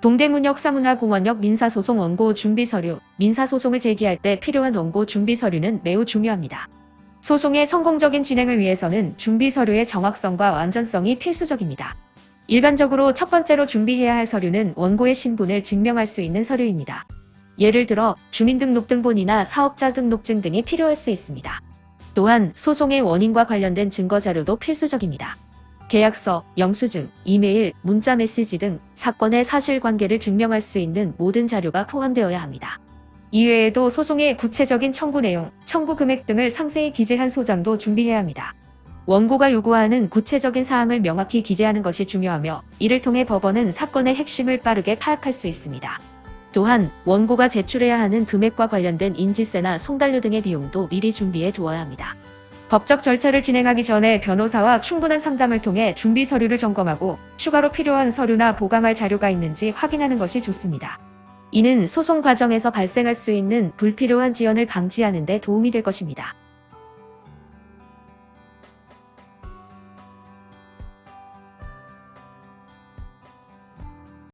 동대문역 사문화공원역 민사소송 원고 준비 서류, 민사소송을 제기할 때 필요한 원고 준비 서류는 매우 중요합니다. 소송의 성공적인 진행을 위해서는 준비 서류의 정확성과 완전성이 필수적입니다. 일반적으로 첫 번째로 준비해야 할 서류는 원고의 신분을 증명할 수 있는 서류입니다. 예를 들어 주민등록등본이나 사업자 등록증 등이 필요할 수 있습니다. 또한 소송의 원인과 관련된 증거 자료도 필수적입니다. 계약서, 영수증, 이메일, 문자 메시지 등 사건의 사실관계를 증명할 수 있는 모든 자료가 포함되어야 합니다. 이외에도 소송의 구체적인 청구 내용, 청구 금액 등을 상세히 기재한 소장도 준비해야 합니다. 원고가 요구하는 구체적인 사항을 명확히 기재하는 것이 중요하며 이를 통해 법원은 사건의 핵심을 빠르게 파악할 수 있습니다. 또한 원고가 제출해야 하는 금액과 관련된 인지세나 송달료 등의 비용도 미리 준비해 두어야 합니다. 법적 절차를 진행하기 전에 변호사와 충분한 상담을 통해 준비 서류를 점검하고 추가로 필요한 서류나 보강할 자료가 있는지 확인하는 것이 좋습니다. 이는 소송 과정에서 발생할 수 있는 불필요한 지연을 방지하는 데 도움이 될 것입니다.